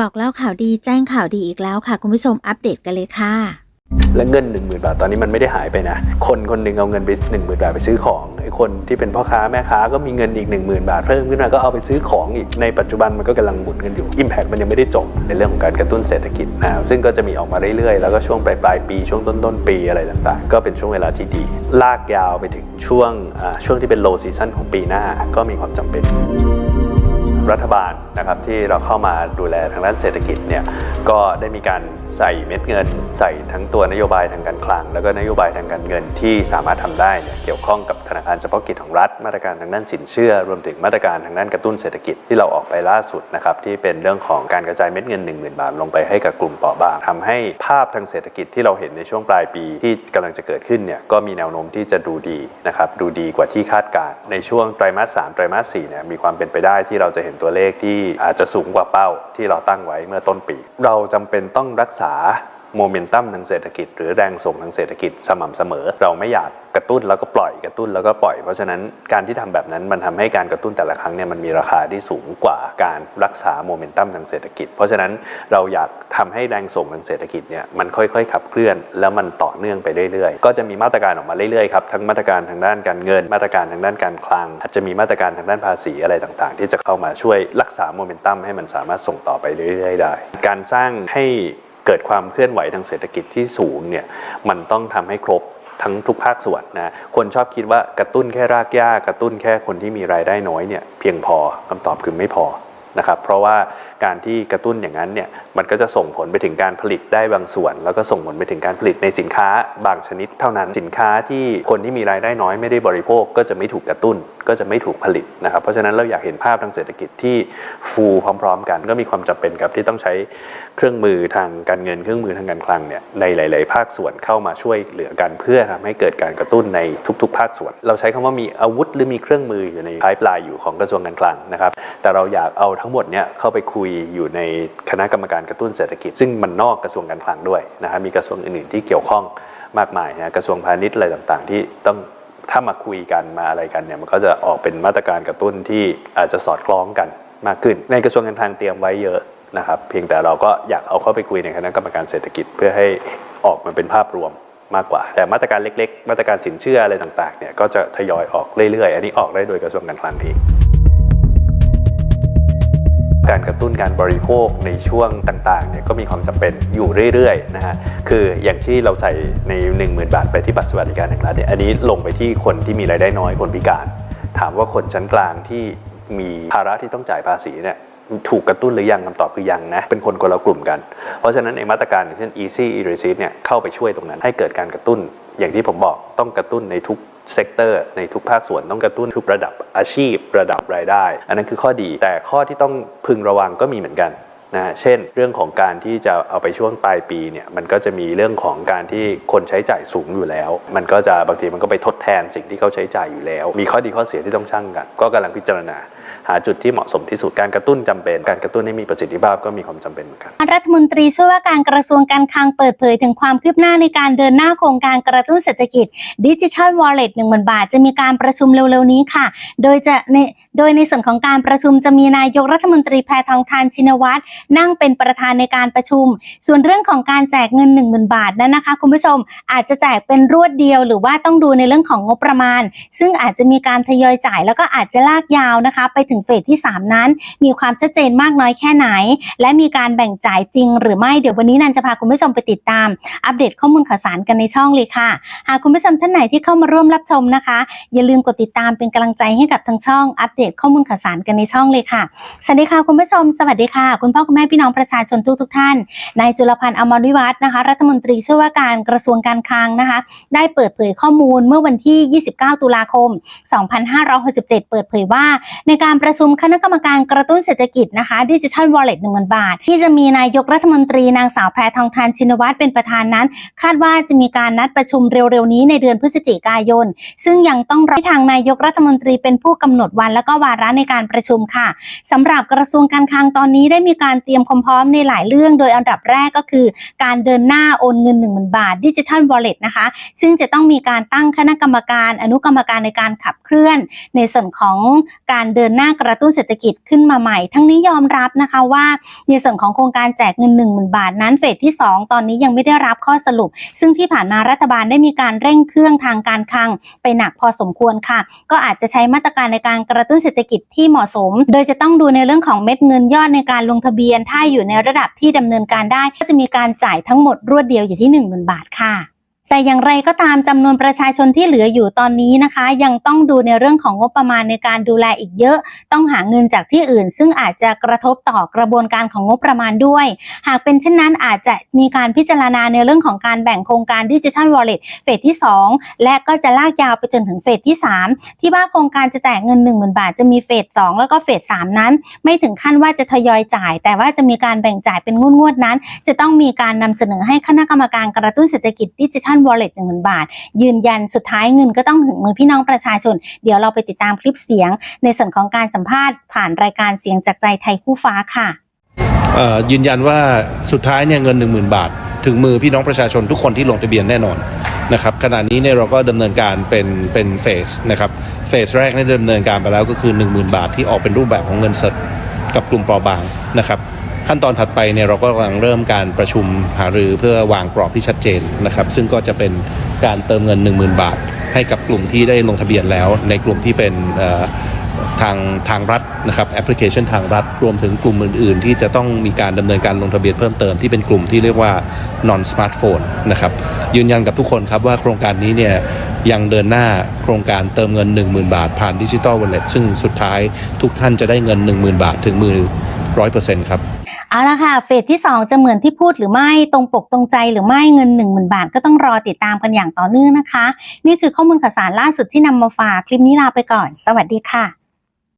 บอกเล่าข่าวดีแจ้งข่าวดีอีกแล้วค่ะ คุณผู้ชมอัปเดตกันเลยค่ะ และเงิน 1 0,000 บาทตอนนี้มันไม่ได้หายไปนะ คนคนหนึ่งเอาเงินไป 1 0,000 บาทไปซื้อของไอ้คนที่เป็นพ่อค้าแม่ค้าก็มีเงินอีก 1 0,000 บาทเพิ่มขึ้นมาก็เอาไปซื้อของอีกในปัจจุบันมันก็กำลังหมุนกันอยู่ Impact มันยังไม่ได้จบในเรื่องของการกระตุ้นเศรษฐกิจนะซึ่งก็จะมีออกมาเรื่อยๆ แล้วก็ช่วงปลายปลายปีช่วงต้นต้นปีอะไรต่างๆ ก็เป็นช่วงเวลาที่ดี ลากยาวไปถึงช่วงอ่าช่วงที่เป็น low season ของปีหน้าก็มีความจำเป็น รัฐบาลนะครับที่เราเข้ามาดูแลทางด้านเศรษฐกิจเนี่ยก็ได้มีการใส่เม็ดเงิน ใส่ทั้งตัวนโยบายทางการคลัง แล้วก็นโยบายทางการเงินที่สามารถทำได้เเกี่ยวข้องกับธนาคารเฉพาะกิจของรัฐ มาตรการทางด้านสินเชื่อ รวมถึงมาตรการทางด้านกระตุ้นเศรษฐกิจที่เราออกไปล่าสุดนะครับที่เป็นเรื่องของการกระจายเม็ดเงิน 1 0,000 บาทลงไปให้กับกลุ่มเปราะบางทำให้ภาพทางเศรษฐกิจที่เราเห็นในช่วงปลายปีที่กำลังจะเกิดขึ้นเนี่ยก็มีแนวโน้มที่จะดูดีนะครับดูดีกว่าที่คาดการณ์ในช่วงไตรมาส3ไตรมาส4เนี่ยมีความเป็นไปได้ที่เราจะเห็นตัวเลขที่อาจจะสูงกว่าเป้าที่เราตั้งไว้เมื่อต้นปี เราจำเป็นต้องรักษา โมเมนตัมทางเศรษฐกิจ หรือแรงส่งทางเศรษฐกิจสม่ำเสมอ เราไม่อยากกระตุ้นแล้วก็ปล่อยกระตุ้นแล้วก็ปล่อย เพราะฉะนั้นการที่ทำแบบนั้นมันทำให้การกระตุ้นแต่ละครั้งเนี่ยมันมีราคาที่สูงกว่าการรักษาโมเมนตัมทางเศรษฐกิจ เพราะฉะนั้นเราอยากทำให้แรงส่งทางเศรษฐกิจเนี่ยมันค่อยๆ ขับเคลื่อน แล้วมันต่อเนื่องไปเรื่อยๆ ก็จะมีมาตรการออกมาเรื่อยๆครับทั้งมาตรการทางด้านการเงิน มาตรการทางด้านการคลัง อาจจะมีมาตรการทางด้านภาษีอะไรต่างๆ ที่จะเข้ามาช่วยรักษาโมเมนตัมให้มันสามารถส่งต่อไปเรื่อยๆได้ การสร้างให้ เกิดความเคลื่อนไหวทางเศรษฐกิจที่สูงเนี่ยมันต้องทำให้ครบทั้งทุกภาคส่วนนะคนชอบคิดว่ากระตุ้นแค่รากหญ้ากระตุ้นแค่คนที่มีรายได้น้อยเนี่ยเพียงพอคำตอบคือไม่พอนะครับเพราะว่าการที่กระตุ้นอย่างนั้นเนี่ยมันก็จะส่งผลไปถึงการผลิตได้บางส่วน แล้วก็ส่งผลไปถึงการผลิตในสินค้าบางชนิดเท่านั้นสินค้าที่คนที่มีรายได้น้อยไม่ได้บริโภคก็จะไม่ถูกกระตุ้น ก็จะไม่ถูกผลิตนะครับ เพราะฉะนั้นเราอยากเห็นภาพทางเศรษฐกิจที่ฟูพร้อม ๆ กัน ก็มีความจำเป็นครับที่ต้องใช้เครื่องมือทางการเงินเครื่องมือทางการคลังเนี่ยในหลาย ๆ ภาคส่วนเข้ามาช่วยเหลือกันเพื่อทำให้เกิดการกระตุ้นในทุก ๆ ภาคส่วน เราใช้คำว่ามีอาวุธหรือมีเครื่องมืออยู่ในพายปลายอยู่ของกระทรวงการคลังนะครับ แต่เราอยากเอาทั้งหมดเนี่ยเข้าไปคุยอยู่ในคณะกรรมการกระตุ้นเศรษฐกิจ ซึ่งมันนอกกระทรวงการคลังด้วยนะครับมีกระทรวงอื่น ๆ ที่เกี่ยวข้องมากมายนะกระทรวงพาณิชย์อะไรต่าง ๆ ที่ต้อง ถ้ามาคุยกันมาอะไรกันเนี่ยมันก็จะออกเป็นมาตรการกระตุ้นที่อาจจะสอดคล้องกันมากขึ้น ในกระทรวงการคลังเตรียมไว้เยอะนะครับ เพียงแต่เราก็อยากเอาเข้าไปคุยในคณะกรรมการเศรษฐกิจเพื่อให้ออกมาเป็นภาพรวมมากกว่า แต่มาตรการเล็ก ๆ มาตรการสินเชื่ออะไรต่างๆเนี่ยก็จะทยอยออกเรื่อยๆ อันนี้ออกได้โดยกระทรวงการคลังเอง การกระตุ้นการบริโภคในช่วงต่างๆเนี่ยก็มีความจำเป็นอยู่เรื่อยๆนะฮะคืออย่างที่เราใส่ใน 1 0,000 บาทไปที่บัตรสวัสดิการแห่งรัฐเนี่ยอันนี้ลงไปที่คนที่มีรายได้น้อยคนพิการ ถามว่าคนชั้นกลางที่มีภาระที่ต้องจ่ายภาษีเนี่ยถูกกระตุ้นหรือยังคำตอบคือยังนะ เป็นคนคนละกลุ่มกัน เพราะฉะนั้นในมาตรการอย่างเช่น easy e receipt เนี่ยเข้าไปช่วยตรงนั้น ให้เกิดการกระตุ้นอย่างที่ผมบอกต้องกระตุ้นในทุก เซกเตอร์ในทุกภาคส่วนต้องกระตุ้นทุกระดับอาชีพ ระดับรายได้ อันนั้นคือข้อดี แต่ข้อที่ต้องพึงระวังก็มีเหมือนกันนะเช่น เรื่องของการที่จะเอาไปช่วงปลายปีเนี่ยมันก็จะมีเรื่องของการที่คนใช้จ่ายสูงอยู่แล้ว มันก็จะบางทีมันก็ไปทดแทนสิ่งที่เขาใช้จ่ายอยู่แล้ว มีข้อดีข้อเสียที่ต้องชั่งกัน ก็กำลังพิจารณา หาจุดที่เหมาะสมที่สุดการกระตุ้นจำเป็น การกระตุ้นให้มีประสิทธิภาพก็มีความจำเป็นเหมือนกันรัฐมนตรีช่วยว่าการกระทรวงการคลังเปิดเผยถึงความคืบหน้าในการเดินหน้าโครงการกระตุ้นเศรษฐกิจดิจิทัลวอลเล็ตหนึ่งหมื่นบาท จะมีการประชุมเร็วๆนี้ค่ะ โดยจะในโดยในส่วนของการประชุมจะมีนายกรัฐมนตรีแพทองทานชินวัตรนั่งเป็นประธานในการประชุม ส่วนเรื่องของการแจกเงิน 1 0,000 บาทนั้นนะคะ คุณผู้ชมอาจจะแจกเป็นรวดเดียว หรือว่าต้องดูในเรื่องของงบประมาณ ซึ่งอาจจะมีการทยอยจ่ายแล้วก็อาจจะลากยาวนะคะ ไปถึงเฟสที่ 3 นั้น มีความชัดเจนมากน้อยแค่ไหน และมีการแบ่งจ่ายจริง หรือไม่เดี๋ยววันนี้นันจะพาคุณผู้ชมไปติดตาม อัปเดตข้อมูลข่าวสารกันในช่องเลยค่ะ หากคุณผู้ชมท่านไหนที่เข้ามาร่วมรับชมนะคะ อย่าลืมกดติดตามเป็นกำลังใจให้กับทางช่องอัปเดตข้อมูลข่าวสารกันในช่องเลยค่ะสวัสดีค่ะคุณผู้ชมสวัสดีค่ะ คุณพ่อคุณแม่พี่น้องประชาชนทุกทุกท่านนายจุลพันธ์อมรวิวัฒน์นะคะ รัฐมนตรีช่วยว่าการกระทรวงการคลังนะคะ ได้เปิดเผยข้อมูลเมื่อวันที่ 29 ตุลาคม 2567 เปิดเผยว่าในการประชุมคณะกรรมการกระตุ้นเศรษฐกิจนะคะดิจิทัลวอลเล็ตหนึ่งบาท ที่จะมีนายกรัฐมนตรีนางสาวแพทองทานชินวัตรเป็นประธานนั้น คาดว่าจะมีการนัดประชุมเร็วๆนี้ในเดือนพฤศจิกายน ซึ่งยังต้องรอทางนายกรัฐมนตรีเป็นผู้กำหนดวันและก็วาระในการประชุมค่ะสำหรับกระทรวงการคลังตอนนี้ได้มีการเตรียมความพร้อมในหลายเรื่อง โดยอันดับแรกก็คือ การเดินหน้าโอนเงิน1 0,000บาทดิจิทัลวอลเล็ตนะคะซึ่งจะต้องมีการตั้งคณะกรรมการ อนุกรรมการในการขับเคลื่อน ในส่วนของการเดินหน้ากระตุ้นเศรษฐกิจขึ้นมาใหม่ ทั้งนี้ยอมรับนะคะว่าในส่วนของโครงการแจกเงิน 1 0,000 บาทนั้นเฟสที่ 2 ตอนนี้ยังไม่ได้รับข้อสรุป ซึ่งที่ผ่านมารัฐบาลได้มีการเร่งเครื่องทางการคลังไปหนักพอสมควรค่ะ ก็อาจจะใช้มาตรการในการกระตุ้นเศรษฐกิจที่เหมาะสม โดยจะต้องดูในเรื่องของเม็ดเงินยอดในการลงทะเบียน ถ้าอยู่ในระดับที่ดำเนินการได้ ก็จะมีการจ่ายทั้งหมดรวดเดียวอยู่ที่ 10,000 บาทค่ะ แต่อย่างไรก็ตามจำนวนประชาชนที่เหลืออยู่ตอนนี้นะคะ ยังต้องดูในเรื่องของงบประมาณในการดูแลอีกเยอะ ต้องหาเงินจากที่อื่น ซึ่งอาจจะกระทบต่อกระบวนการของงบประมาณด้วย หากเป็นเช่นนั้นอาจจะมีการพิจารณาในเรื่องของการแบ่งโครงการดิจิทัลวอลเล็ตเฟสที่ 2 และก็จะลากยาวไปจนถึงเฟสที่ 3 ที่ว่าโครงการจะแจกเงิน 1 0,000 บาทจะมีเฟส2แล้วก็เฟส3นั้น ไม่ถึงขั้นว่าจะทยอยจ่าย แต่ว่าจะมีการแบ่งจ่ายเป็นงวดๆนั้น จะต้องมีการนำเสนอให้คณะกรรมการกระตุ้นเศรษฐกิจดิจิทัลวอลเล็ต1 0,000 บาท ยืนยันสุดท้ายเงินก็ต้องถึงมือพี่น้องประชาชน เดี๋ยวเราไปติดตามคลิปเสียง ในส่วนของการสัมภาษณ์ผ่านรายการเสียงจากใจไทยคู่ฟ้าค่ะยืนยันว่าสุดท้ายเนี่ยเงิน 1 0,000 บาท ถึงมือพี่น้องประชาชนทุกคนที่ลงทะเบียนแน่นอนนะครับขณะนี้เนี่ยเราก็ดำเนินการเป็นเป็นเฟสนะครับเฟสแรกเนี่ยดำเนินการไปแล้วก็คือ 10,000 บาทที่ออกเป็นรูปแบบของเงินสดกับกลุ่มเปราะบางนะครับ ขั้นตอนถัดไปเนี่ยเราก็กำลังเริ่มการประชุมหารือเพื่อวางกรอบที่ชัดเจนนะครับซึ่งก็จะเป็นการเติมเงิน 10,000 บาท ให้กับกลุ่มที่ได้ลงทะเบียนแล้ว ในกลุ่มที่เป็นทางทางรัฐนะครับแอปพลิเคชันทางรัฐ รวมถึงกลุ่มอื่น ๆ ที่จะต้องมีการดำเนินการลงทะเบียนเพิ่มเติมที่เป็นกลุ่มที่เรียกว่า non smartphone นะครับยืนยันกับทุกคนครับว่าโครงการนี้เนี่ยยังเดินหน้าโครงการเติมเงิน 10,000 บาท ผ่านดิจิ t a ลวอลเล็ตซึ่งสุดท้ายทุกท่านจะได้เงิน 10,000 บาทถึงมือ 100%ครับ เอาละค่ะ เฟสที่ 2 จะเหมือนที่พูดหรือไม่ตรงปกตรงใจหรือไม่เงิน 1 0,000 บาท ก็ต้องรอติดตามกันอย่างต่อเนื่องนะคะ นี่คือข้อมูลข่าวสารล่าสุดที่นำมาฝากคลิปนี้ลาไปก่อน สวัสดีค่ะ